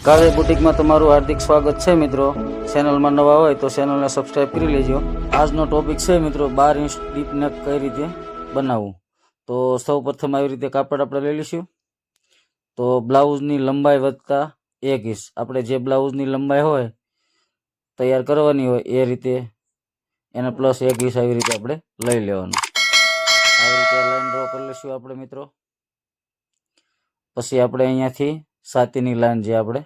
કાવ્ય બુટિકમાં તમારું હાર્દિક સ્વાગત છે મિત્રો. ચેનલમાં નવા હોય તો ચેનલને સબસ્ક્રાઇબ કરી લેજો. આજનો ટોપિક છે મિત્રો, બાર ઇંચ ડીપ નેક કઈ રીતે બનાવવું? તો સૌ પ્રથમ આવી રીતે કાપડ આપણે લઈ લઈશું. તો બ્લાઉઝની લંબાઈ વધતા એક ઇંચ આપણે જે બ્લાઉઝની લંબાઈ હોય, તૈયાર કરવાની હોય, એ રીતે એને પ્લસ એક ઇંચ આવી રીતે આપણે લઈ લેવાનું. આવી રીતે લાઈન ડ્રો કરી લઈશું આપણે મિત્રો. પછી આપણે અહીંયાથી સાતીની લાઈન જે આપણે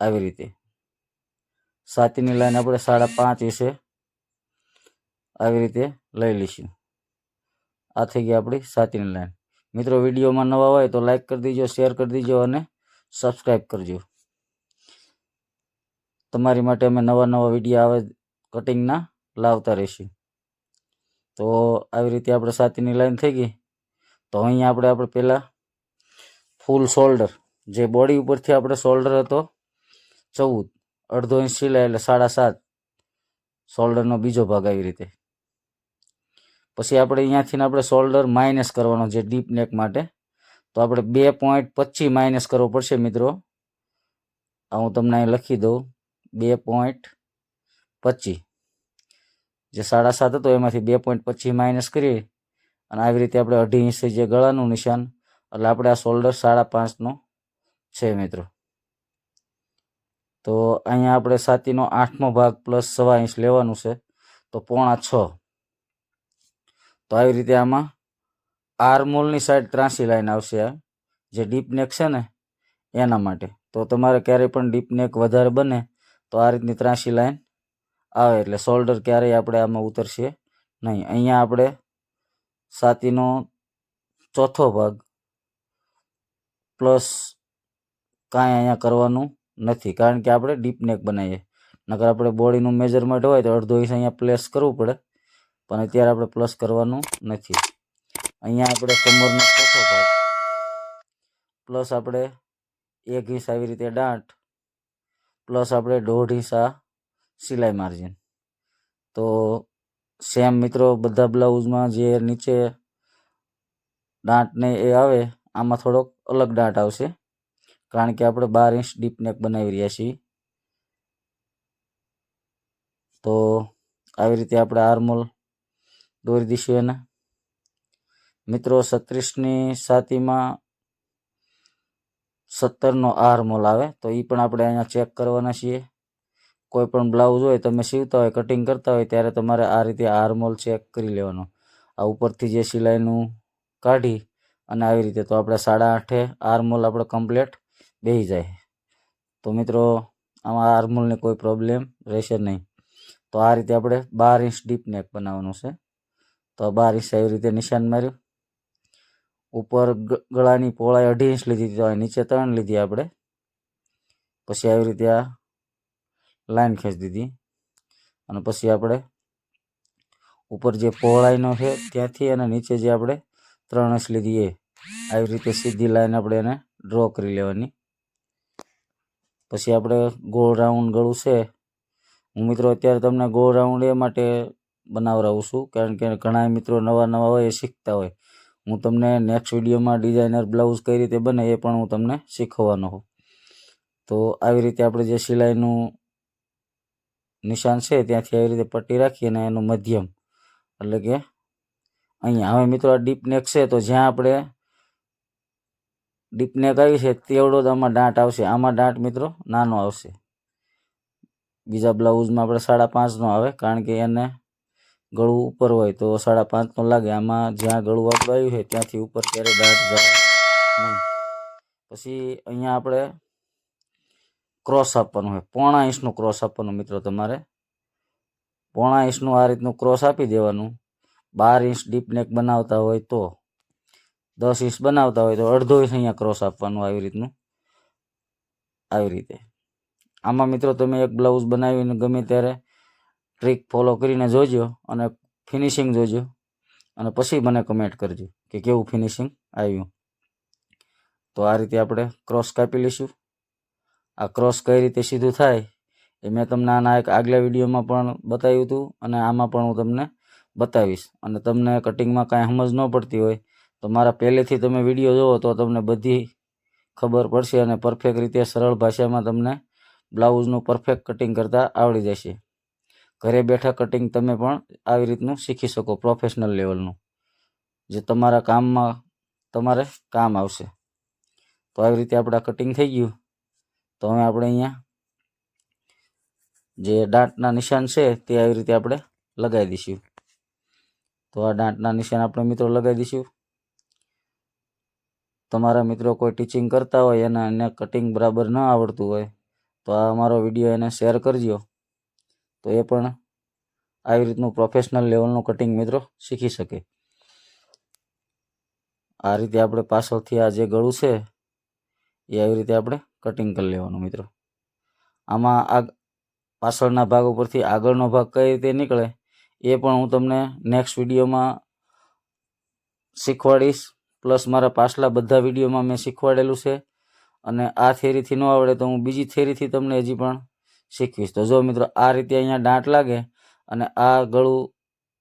આવી રીતે. સાતીની લાઈન આપણે સાડા પાંચ વિશે આવી રીતે લઈ લઈશું. આ થઈ ગઈ આપણી સાતીની લાઈન. મિત્રો, વિડીયોમાં નવા હોય તો લાઈક કરી દીજો, શેર કરી દીજો અને સબસ્ક્રાઈબ કરજો. તમારી માટે અમે નવા નવા વીડિયો આવે કટિંગના લાવતા રહીશું. તો આવી રીતે આપણે સાતીની લાઈન થઈ ગઈ. તો અહીંયા આપણે આપણે પહેલાં ફૂલ શોલ્ડર જે બોડી ઉપરથી આપણે શોલ્ડર હતો ચૌદ, અડધો ઇંચ સિલાઈ એટલે સાડા સાત. શોલ્ડરનો બીજો ભાગ આવી રીતે. પછી આપણે અહીંયાથી આપણે શોલ્ડર માઇનસ કરવાનો છે ડીપ નેક માટે. તો આપણે બે પોઈન્ટ પચીસ માઇનસ કરવો પડશે મિત્રો. આ હું તમને અહીં લખી દઉં. બે પોઈન્ટ પચીસ. જે સાડા સાત હતો એમાંથી બે પોઈન્ટ પચીસ માઇનસ કરીએ. અને આવી રીતે આપણે અઢી ઇંચ જે ગળાનું નિશાન. એટલે આપણે આ શોલ્ડર સાડા પાંચનો છે મિત્રો. તો અહીંયા આપણે સાતીનો આઠમો ભાગ પ્લસ સવા ઇંચ લેવાનું છે. તો પોણા છ. તો આવી રીતે આમાં આરમોલની સાઈડ ત્રાસી લાઈન આવશે જે ડીપ નેક છે ને, એના માટે. તો તમારે ક્યારેય પણ ડીપ નેક વધારે બને તો આ રીતની ત્રાસી લાઈન આવે એટલે શોલ્ડર ક્યારેય આપણે આમાં ઉતરશે નહીં. અહીંયા આપણે સાતીનો ચોથો ભાગ પ્લસ કાંઈ અહીંયા કરવાનું નથી. કારણ કે આપણે ડીપ નેક બનાવીએ. નકર આપણે બોડીનું મેજરમેન્ટ હોય તો અડધો ઇંચ અહીંયા પ્લેસ કરવું પડે. પણ અત્યારે આપણે પ્લસ કરવાનું નથી. અહીંયા આપણે કમરનો ચોથો ભાગ. પ્લસ આપણે એક ઇંચ આવી રીતે દાંટ પ્લસ આપણે દોઢ ઇંચ આ સિલાઈ માર્જિન તો સેમ મિત્રો, બધા બ્લાઉઝમાં જે નીચે દાંટને એ આવે, આમાં થોડોક અલગ દાંટ આવશે. કારણ કે આપણે બાર ઇંચ ડીપ નેક બનાવી રહ્યા છીએ. તો આવી રીતે આપણે આર્મોલ દોરી દઈશું એને. મિત્રો છત્રીસની સાતીમાં સત્તરનો આર્મોલ આવે, તો એ પણ આપણે અહીંયા ચેક કરવાના છીએ. કોઈ પણ બ્લાઉઝ હોય, તમે સીવતા હોય કટિંગ કરતા હોય, ત્યારે તમારે આ રીતે આર્મોલ ચેક કરી લેવાનો. આ ઉપરથી જે સિલાઈનું કાઢી અને આવી રીતે તો આપણે સાડા આઠે આર્મોલ આપણે કમ્પ્લેટ બેસી જાય. તો મિત્રો, આમાં હાર્મોલને કોઈ પ્રોબ્લેમ રહેશે નહીં. તો આ રીતે આપણે બાર ઇંચ ડીપ નેક બનાવવાનું છે. તો બાર ઇંચ આવી રીતે નિશાન માર્યું. ઉપર ગળાની પહોળાઈ અઢી ઇંચ લીધી તો નીચે ત્રણ લીધી આપણે. પછી આવી રીતે આ લાઈન ખેંચી દીધી. અને પછી આપણે ઉપર જે પહોળાઈનો છે, ત્યાંથી અને નીચે જે આપણે ત્રણ ઇંચ લીધી એ. આવી રીતે સીધી લાઈન આપણે એને ડ્રો કરી લેવાની. પછી આપણે ગોળ રાઉન્ડ ગળું છે. હું મિત્રો અત્યારે તમને ગોળ રાઉન્ડ એ માટે બનાવરાવું છું, કારણ કે ઘણા મિત્રો નવા નવા હોય એ શીખતા હોય. હું તમને નેક્સ્ટ વિડીયોમાં ડિઝાઇનર બ્લાઉઝ કઈ રીતે બને એ પણ હું તમને શીખવવાનો હોઉં તો આવી રીતે આપણે જે સિલાઈનું નિશાન છે ત્યાંથી આવી રીતે પટ્ટી રાખી અને એનું મધ્યમ એટલે કે અહીંયા. હવે મિત્રો આ ડીપ નેક છે તો જ્યાં આપણે ડીપ નેક આવી છે, તેવડો જ આમાં દાંટ આવશે. આમાં દાંટ મિત્રો નાનો આવશે. બીજા બ્લાઉઝમાં આપણે સાડા પાંચનો આવે, કારણ કે એને ગળું ઉપર હોય તો સાડા પાંચનો લાગે. આમાં જ્યાં ગળું વાપરાયું છે, ત્યાંથી ઉપર ક્યારે દાંટ જાય નહીં. પછી અહીંયા આપણે ક્રોસ આપવાનું હોય પોણા ઇંચનું ક્રોસ આપવાનું મિત્રો તમારે. પોણા ઇંચનું આ રીતનું ક્રોસ આપી દેવાનું. બાર ઇંચ ડીપ નેક બનાવતા હોય તો. દસ ઇંચ બનાવતા હોય તો અડધો ઇંચ અહીંયા ક્રોસ આપવાનું આવી રીતનું. આવી રીતે. આમાં મિત્રો તમે એક બ્લાઉઝ બનાવીને ગમે ત્યારે ટ્રીક ફોલો કરીને જોજો અને ફિનિશિંગ જોજો. અને પછી મને કમેન્ટ કરજો કે કેવું ફિનિશિંગ આવ્યું. તો આ રીતે આપણે ક્રોસ કાપી લઈશું. આ ક્રોસ કઈ રીતે સીધું થાય એ મેં તમને આના એક આગલા વિડીયોમાં પણ બતાવ્યું હતું અને આમાં પણ હું તમને બતાવીશ. અને તમને કટિંગમાં કાંઈ સમજ ન પડતી હોય તો મારા પહેલેથી તમે વીડિયો જુઓ તો તમને બધી ખબર પડશે અને પરફેક્ટ રીતે સરળ ભાષામાં તમને બ્લાઉઝનું પરફેક્ટ કટિંગ કરતાં આવડી જશે. ઘરે બેઠા કટિંગ તમે પણ આવી રીતનું શીખી શકો પ્રોફેશનલ લેવલનું જે તમારા કામમાં તમારે કામ આવશે. તો આવી રીતે આપણા કટિંગ થઈ ગયું. તો હવે આપણે અહીંયા જે દાંતના નિશાન છે તે આવી રીતે આપણે લગાવી દઈશું. તો આ દાંતના નિશાન આપણે મિત્રો લગાવી દઈશું. તમારા મિત્રો કોઈ ટીચિંગ કરતા હોય અને એને કટિંગ બરાબર ન આવડતું હોય, તો આ અમારો વીડિયો એને શેર કરજો. તો એ પણ આવી રીતનું પ્રોફેશનલ લેવલનું કટિંગ મિત્રો શીખી શકે. આ રીતે આપણે પાછળથી આ જે ગળું છે, એ આવી રીતે આપણે કટિંગ કરી લેવાનું મિત્રો. આમાં આ પાછળના ભાગ ઉપરથી આગળનો ભાગ કઈ રીતે નીકળે, એ પણ હું તમને નેક્સ્ટ વિડીયોમાં શીખવાડીશ. પ્લસ મારા પાછલા બધા વિડીયોમાં મેં શીખવાડેલું છે. અને આ થેરીથી ન આવડે તો હું બીજી થેરીથી તમને હજી પણ શીખવીશ. તો જો મિત્રો, આ રીતે અહીંયા દાંટ લાગે અને આ ગળું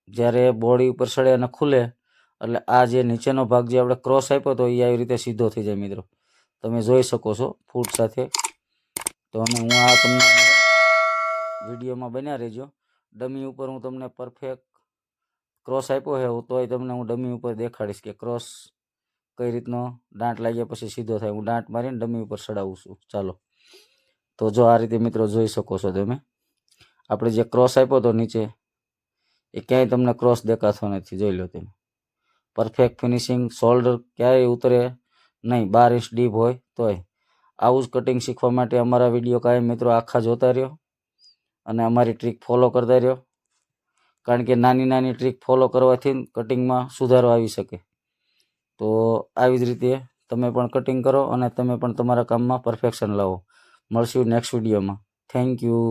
જ્યારે બોડી ઉપર સડે અને ખુલે, એટલે આ જે નીચેનો ભાગ જે આપણે ક્રોસ આપ્યો તો એ આવી રીતે સીધો થઈ જાય મિત્રો. તમે જોઈ શકો છો ફૂટ સાથે. તો અમે હું આ તમને વિડીયોમાં બન્યા રહેજો. ડમી ઉપર હું તમને પરફેક્ટ ક્રોસ આપ્યો છે તોય તમને હું ડમી ઉપર દેખાડીશ કે ક્રોસ કઈ રીતનો દાંટ લાગ્યા પછી સીધો થાય. હું દાંટ મારીને ડમી ઉપર ચડાવું છું. ચાલો. તો જો આ રીતે મિત્રો જોઈ શકો છો તમે. આપણે જે ક્રોસ આપ્યો તો નીચે, એ ક્યાંય તમને ક્રોસ દેખાતો નથી. જોઈ લો તમે. પરફેક્ટ ફિનિશિંગ શોલ્ડર ક્યાંય ઉતરે નહીં. બાર ઇંચ ડીપ હોય તોય. આવું જ કટિંગ શીખવા માટે અમારા વીડિયો કાંઈ મિત્રો આખા જોતા રહ્યો. અને અમારી ટ્રીક ફોલો કરતા રહ્યો. કારણ કે નાની નાની ટ્રીક ફોલો કરવાથી કટિંગમાં સુધારો આવી શકે. તો આવી જ રીતે તમે પણ કટિંગ કરો અને તમે પણ તમારા કામમાં પરફેક્શન લાવો. મળશું નેક્સ્ટ વિડીયોમાં થેન્ક યુ